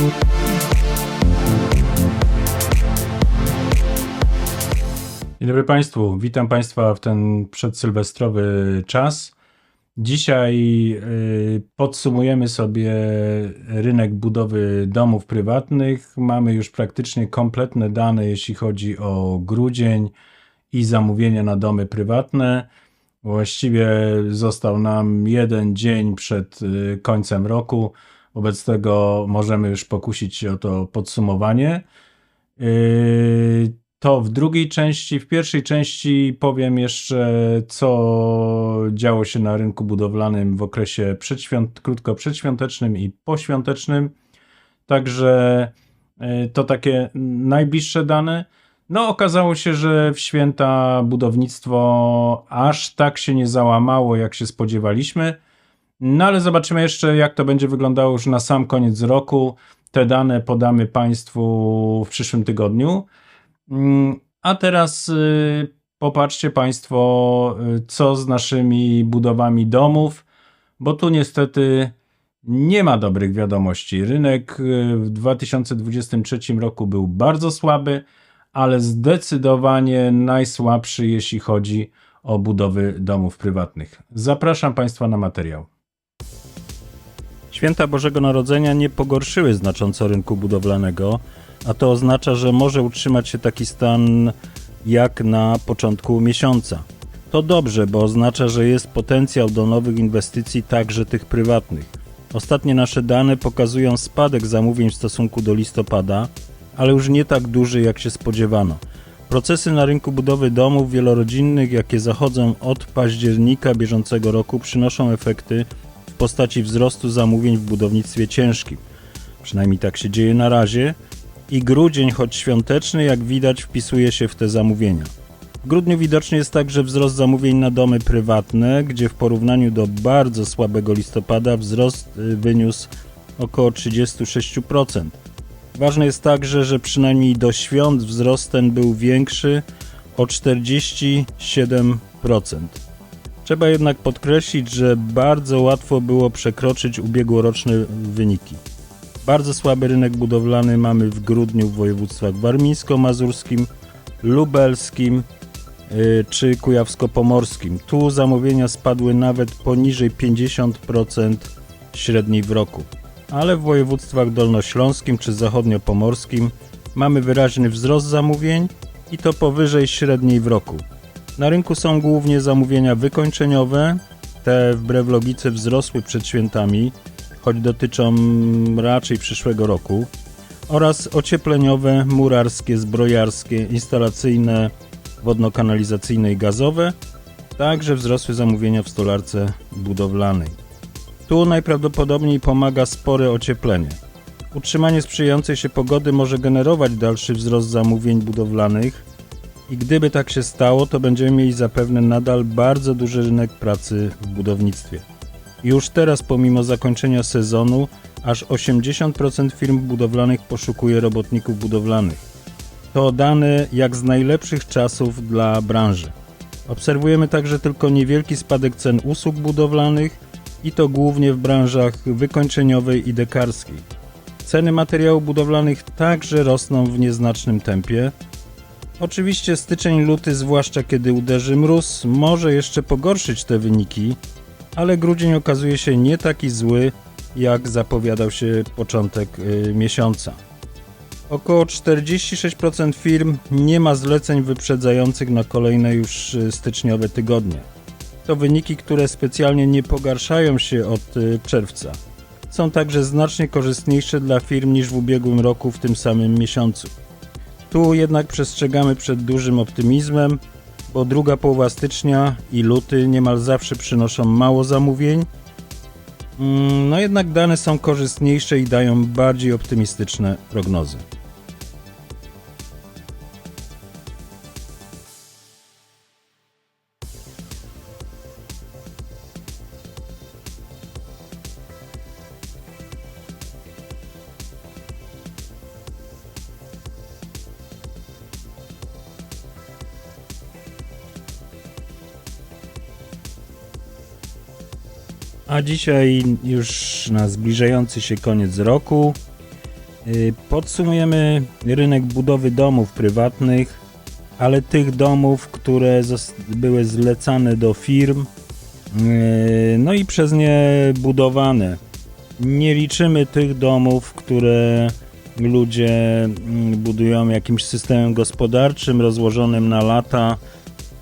Dzień dobry Państwu, witam Państwa w ten przedsylwestrowy czas. Dzisiaj y, podsumujemy sobie rynek budowy domów prywatnych. Mamy już praktycznie kompletne dane, jeśli chodzi o grudzień i zamówienia na domy prywatne. Właściwie został nam jeden dzień przed y, końcem roku. Wobec tego możemy już pokusić się o to podsumowanie. Yy, To w drugiej części. W pierwszej części powiem jeszcze, co działo się na rynku budowlanym w okresie przedświąt, krótko przedświątecznym i poświątecznym. Także yy, to takie najbliższe dane. No, okazało się, że w święta budownictwo aż tak się nie załamało, jak się spodziewaliśmy. No ale zobaczymy jeszcze, jak to będzie wyglądało już na sam koniec roku. Te dane podamy Państwu w przyszłym tygodniu. Mm, A teraz y, popatrzcie Państwo, y, co z naszymi budowami domów, bo tu niestety nie ma dobrych wiadomości. Rynek y, w 2023 roku był bardzo słaby, ale zdecydowanie najsłabszy, jeśli chodzi o budowy domów prywatnych. Zapraszam Państwa na materiał. Święta Bożego Narodzenia nie pogorszyły znacząco rynku budowlanego, a to oznacza, że może utrzymać się taki stan jak na początku miesiąca. To dobrze, bo oznacza, że jest potencjał do nowych inwestycji, także tych prywatnych. Ostatnie nasze dane pokazują spadek zamówień w stosunku do listopada, ale już nie tak duży jak się spodziewano. Procesy na rynku budowy domów wielorodzinnych, jakie zachodzą od października bieżącego roku, przynoszą efekty postaci wzrostu zamówień w budownictwie ciężkim. Przynajmniej tak się dzieje na razie. I grudzień, choć świąteczny, jak widać, wpisuje się w te zamówienia. W grudniu widoczny jest także wzrost zamówień na domy prywatne, gdzie w porównaniu do bardzo słabego listopada wzrost y, wyniósł około 36%. Ważne jest także, że przynajmniej do świąt wzrost ten był większy o 47%. Trzeba jednak podkreślić, że bardzo łatwo było przekroczyć ubiegłoroczne wyniki. Bardzo słaby rynek budowlany mamy w grudniu w województwach warmińsko-mazurskim, lubelskim yy, czy kujawsko-pomorskim. Tu zamówienia spadły nawet poniżej 50% średniej w roku. Ale w województwach dolnośląskim czy zachodniopomorskim mamy wyraźny wzrost zamówień i to powyżej średniej w roku. Na rynku są głównie zamówienia wykończeniowe, te wbrew logice wzrosły przed świętami, choć dotyczą raczej przyszłego roku, oraz ociepleniowe, murarskie, zbrojarskie, instalacyjne, wodno-kanalizacyjne i gazowe, także wzrosły zamówienia w stolarce budowlanej. Tu najprawdopodobniej pomaga spore ocieplenie. Utrzymanie sprzyjającej się pogody może generować dalszy wzrost zamówień budowlanych i gdyby tak się stało, to będziemy mieli zapewne nadal bardzo duży rynek pracy w budownictwie. Już teraz, pomimo zakończenia sezonu, aż 80% firm budowlanych poszukuje robotników budowlanych. To dane jak z najlepszych czasów dla branży. Obserwujemy także tylko niewielki spadek cen usług budowlanych i to głównie w branżach wykończeniowej i dekarskiej. Ceny materiałów budowlanych także rosną w nieznacznym tempie. Oczywiście styczeń, luty, zwłaszcza kiedy uderzy mróz, może jeszcze pogorszyć te wyniki, ale grudzień okazuje się nie taki zły, jak zapowiadał się początek y, miesiąca. Około 46% firm nie ma zleceń wyprzedzających na kolejne już y, styczniowe tygodnie. To wyniki, które specjalnie nie pogarszają się od y, czerwca. Są także znacznie korzystniejsze dla firm niż w ubiegłym roku w tym samym miesiącu. Tu jednak przestrzegamy przed dużym optymizmem, bo druga połowa stycznia i luty niemal zawsze przynoszą mało zamówień. Mm, No jednak dane są korzystniejsze i dają bardziej optymistyczne prognozy. Dzisiaj już na zbliżający się koniec roku Y, Podsumujemy rynek budowy domów prywatnych, ale tych domów, które były zlecane do firm, y, no i przez nie budowane. Nie liczymy tych domów, które ludzie mm, budują jakimś systemem gospodarczym rozłożonym na lata.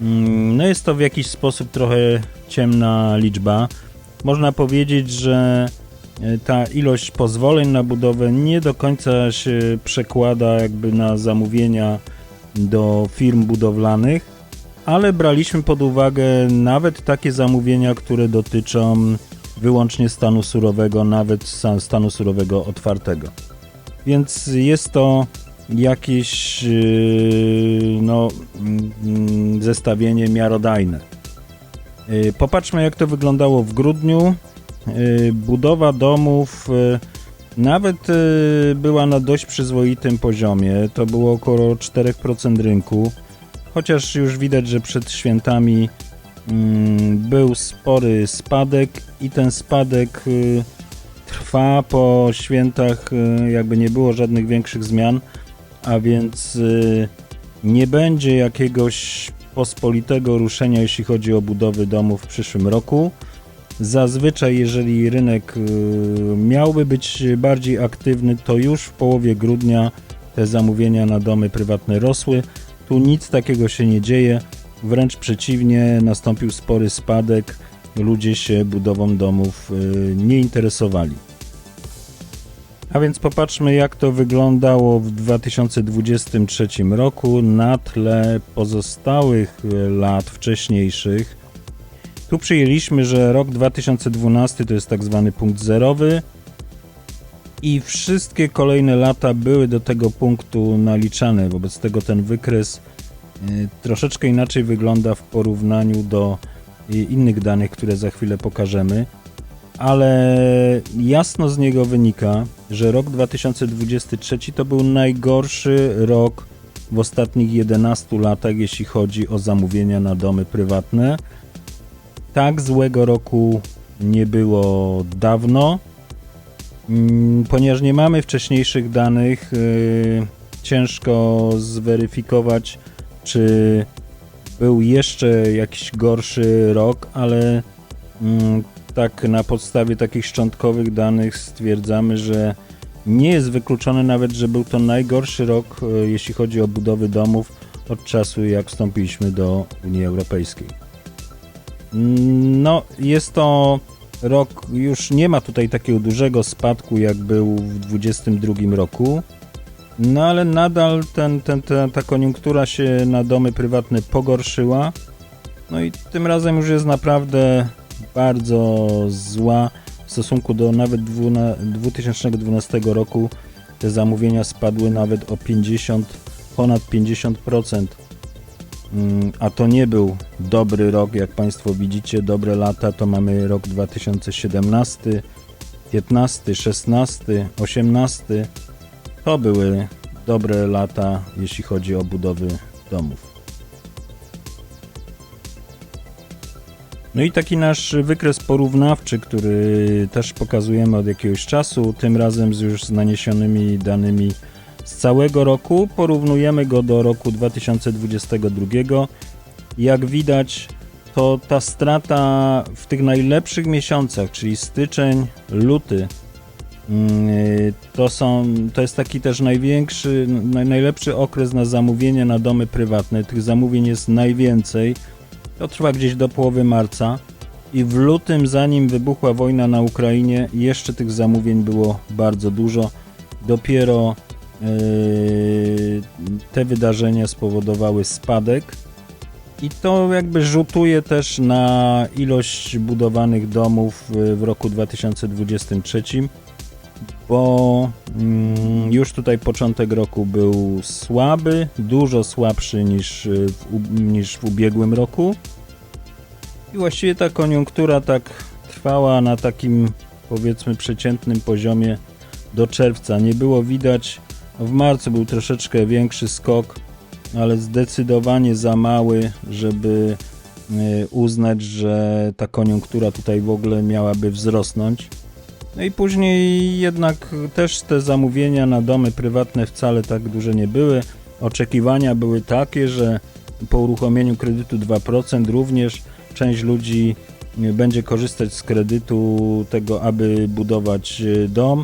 Mm, No jest to w jakiś sposób trochę ciemna liczba. Można powiedzieć, że e, ta ilość pozwoleń na budowę nie do końca się przekłada jakby na zamówienia do firm budowlanych, ale braliśmy pod uwagę nawet takie zamówienia, które dotyczą wyłącznie stanu surowego, nawet sta- stanu surowego otwartego. Więc jest to jakieś yy, no, mm, zestawienie miarodajne. Yy, Popatrzmy, jak to wyglądało w grudniu. Yy, Budowa domów yy, nawet była na dość przyzwoitym poziomie. To było około 4% rynku. Chociaż już widać, że przed świętami mm, był spory spadek i ten spadek trwa po świętach, y, jakby nie było żadnych większych zmian, a więc y, nie będzie jakiegoś pospolitego ruszenia, jeśli chodzi o budowy domów w przyszłym roku. Zazwyczaj, jeżeli rynek y, miałby być bardziej aktywny, to już w połowie grudnia te zamówienia na domy prywatne rosły. Tu nic takiego się nie dzieje, wręcz przeciwnie, nastąpił spory spadek. Ludzie się budową domów y, nie interesowali. A więc popatrzmy, jak to wyglądało w 2023 roku na tle pozostałych y, lat wcześniejszych. Tu przyjęliśmy, że rok 2012 to jest tak zwany punkt zerowy i wszystkie kolejne lata były do tego punktu naliczane. Wobec tego ten wykres y, troszeczkę inaczej wygląda w porównaniu do y, innych danych, które za chwilę pokażemy. Ale jasno z niego wynika, że rok 2023 to był najgorszy rok w ostatnich 11 latach, jeśli chodzi o zamówienia na domy prywatne. Tak złego roku nie było dawno. Mm, Ponieważ nie mamy wcześniejszych danych, yy, ciężko zweryfikować, czy był jeszcze jakiś gorszy rok, ale mm, tak na podstawie takich szczątkowych danych stwierdzamy, że nie jest wykluczone nawet, że był to najgorszy rok, e, jeśli chodzi o budowy domów od czasu, jak wstąpiliśmy do Unii Europejskiej. No, jest to rok, już nie ma tutaj takiego dużego spadku, jak był w 2022 roku. No ale nadal ten, ten, ta, ta koniunktura się na domy prywatne pogorszyła. No i tym razem już jest naprawdę bardzo zła w stosunku do nawet dwuna- 2012 roku. Te zamówienia spadły nawet o 50, ponad 50%. Mm, A to nie był dobry rok, jak Państwo widzicie. Dobre lata to mamy rok 2017, 15, 16, 18. To były dobre lata, jeśli chodzi o budowy domów. No i taki nasz wykres porównawczy, który też pokazujemy od jakiegoś czasu, tym razem z już z naniesionymi danymi z całego roku. Porównujemy go do roku 2022. Jak widać, to ta strata w tych najlepszych miesiącach, czyli styczeń, luty, mm, to, są, to jest taki też największy, naj, najlepszy okres na zamówienie na domy prywatne. Tych zamówień jest najwięcej. To trwa gdzieś do połowy marca. I w lutym, zanim wybuchła wojna na Ukrainie, jeszcze tych zamówień było bardzo dużo. Dopiero yy, te wydarzenia spowodowały spadek. I to jakby rzutuje też na ilość budowanych domów y, w roku 2023, bo mm, już tutaj początek roku był słaby, dużo słabszy niż y, w, niż w ubiegłym roku. I właściwie ta koniunktura tak trwała na takim powiedzmy przeciętnym poziomie do czerwca. Nie było widać, w marcu był troszeczkę większy skok, ale zdecydowanie za mały, żeby e, uznać, że ta koniunktura tutaj w ogóle miałaby wzrosnąć. No i później jednak też te zamówienia na domy prywatne wcale tak duże nie były. Oczekiwania były takie, że po uruchomieniu kredytu 2% również część ludzi y, będzie korzystać z kredytu tego, aby budować y, dom.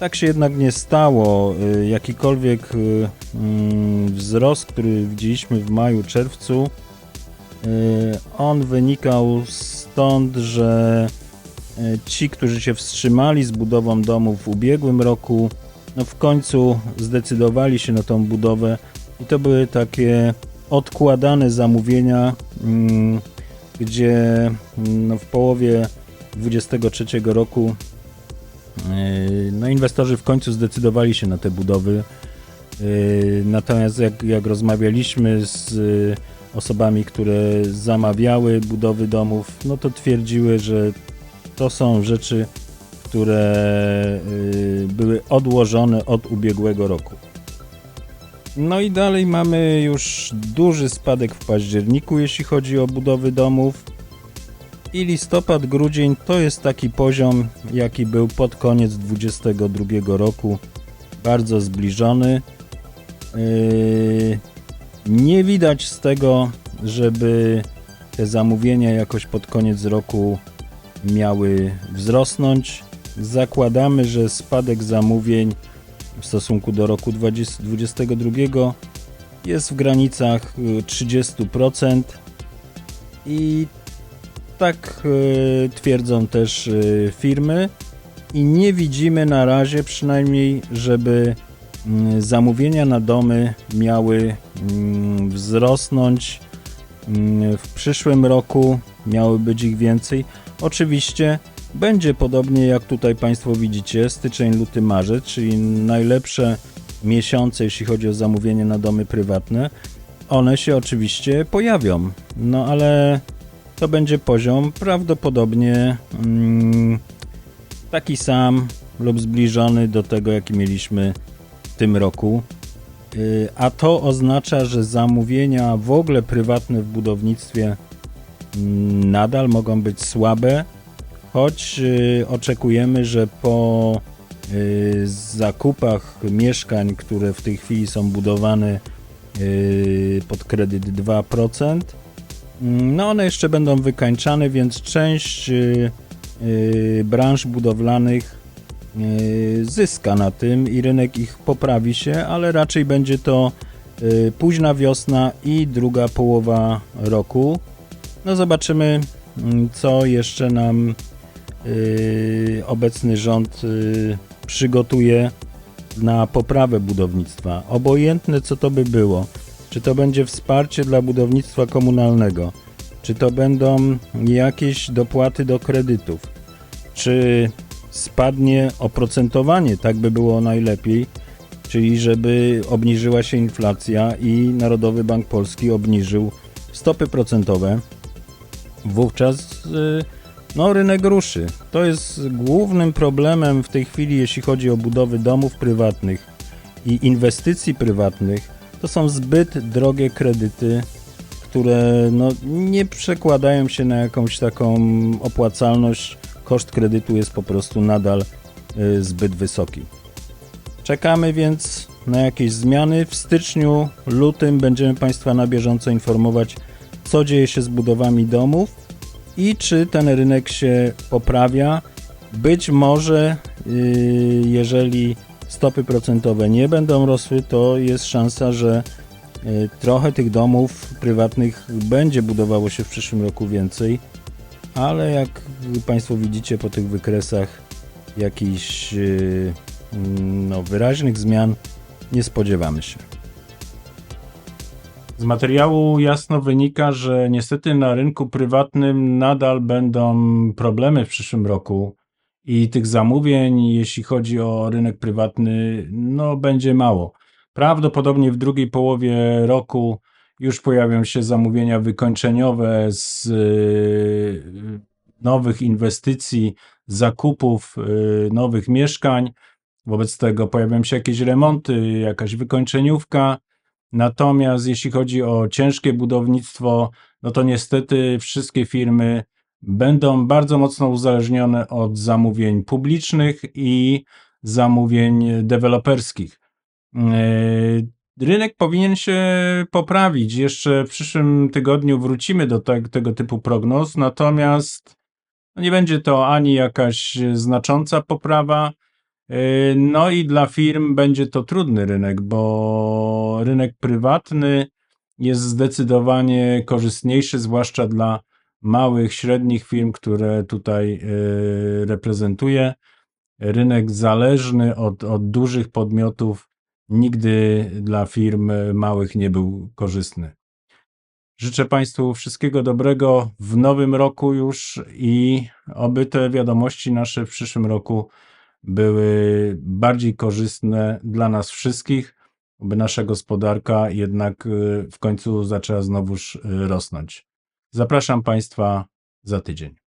Tak się jednak nie stało. Y, Jakikolwiek mm, wzrost, który widzieliśmy w maju, czerwcu, on wynikał stąd, że ci, którzy się wstrzymali z budową domu w ubiegłym roku, no w końcu zdecydowali się na tą budowę i to były takie odkładane zamówienia, mm, gdzie mm, no w połowie 23 roku Yy, No, inwestorzy w końcu zdecydowali się na te budowy. Yy, Natomiast jak, jak rozmawialiśmy z osobami, które zamawiały budowy domów, no to twierdziły, że to są rzeczy, które y, były odłożone od ubiegłego roku. No i dalej mamy już duży spadek w październiku, jeśli chodzi o budowy domów. I listopad, grudzień to jest taki poziom, jaki był pod koniec 2022 roku. Bardzo zbliżony. Yy, Nie widać z tego, żeby te zamówienia jakoś pod koniec roku miały wzrosnąć. Zakładamy, że spadek zamówień w stosunku do roku 2022 jest w granicach y, 30% i tak y, twierdzą też y, firmy i nie widzimy na razie przynajmniej, żeby mm, zamówienia na domy miały mm, wzrosnąć mm, w przyszłym roku, miały być ich więcej. Oczywiście będzie podobnie jak tutaj Państwo widzicie, styczeń, luty, marzec, czyli najlepsze miesiące, jeśli chodzi o zamówienie na domy prywatne. One się oczywiście pojawią, no ale to będzie poziom prawdopodobnie mm, taki sam lub zbliżony do tego, jaki mieliśmy w tym roku. Yy, A to oznacza, że zamówienia w ogóle prywatne w budownictwie nadal mogą być słabe, choć yy, oczekujemy, że po yy, zakupach mieszkań, które w tej chwili są budowane yy, pod kredyt 2%, no one jeszcze będą wykańczane, więc część y, y, branż budowlanych y, zyska na tym i rynek ich poprawi się, ale raczej będzie to y, późna wiosna i druga połowa roku. No zobaczymy, mm, co jeszcze nam y, obecny rząd y, przygotuje na poprawę budownictwa. Obojętne co to by było. Czy to będzie wsparcie dla budownictwa komunalnego? Czy to będą jakieś dopłaty do kredytów? Czy spadnie oprocentowanie? Tak by było najlepiej. Czyli żeby obniżyła się inflacja i Narodowy Bank Polski obniżył stopy procentowe. Wówczas y, no, rynek ruszy. To jest głównym problemem w tej chwili, jeśli chodzi o budowę domów prywatnych i inwestycji prywatnych to są zbyt drogie kredyty, które no, nie przekładają się na jakąś taką opłacalność. Koszt kredytu jest po prostu nadal y, zbyt wysoki. Czekamy więc na jakieś zmiany. W styczniu, lutym będziemy Państwa na bieżąco informować, co dzieje się z budowami domów i czy ten rynek się poprawia. Być może, y, jeżeli stopy procentowe nie będą rosły, to jest szansa, że y, trochę tych domów prywatnych będzie budowało się w przyszłym roku więcej, ale jak Państwo widzicie po tych wykresach, jakichś y, no, wyraźnych zmian nie spodziewamy się. Z materiału jasno wynika, że niestety na rynku prywatnym nadal będą problemy w przyszłym roku i tych zamówień, jeśli chodzi o rynek prywatny, no będzie mało. Prawdopodobnie w drugiej połowie roku już pojawią się zamówienia wykończeniowe z y, nowych inwestycji, zakupów y, nowych mieszkań. Wobec tego pojawią się jakieś remonty, jakaś wykończeniówka. Natomiast jeśli chodzi o ciężkie budownictwo, no to niestety wszystkie firmy będą bardzo mocno uzależnione od zamówień publicznych i zamówień deweloperskich. Yy, Rynek powinien się poprawić. Jeszcze w przyszłym tygodniu wrócimy do te, tego typu prognoz, natomiast no nie będzie to ani jakaś znacząca poprawa. Yy, No i dla firm będzie to trudny rynek, bo rynek prywatny jest zdecydowanie korzystniejszy, zwłaszcza dla małych, średnich firm, które tutaj yy, reprezentuję. Rynek zależny od, od dużych podmiotów nigdy dla firm małych nie był korzystny. Życzę Państwu wszystkiego dobrego w nowym roku już i oby te wiadomości nasze w przyszłym roku były bardziej korzystne dla nas wszystkich, by nasza gospodarka jednak y, w końcu zaczęła znowuż y, rosnąć. Zapraszam Państwa za tydzień.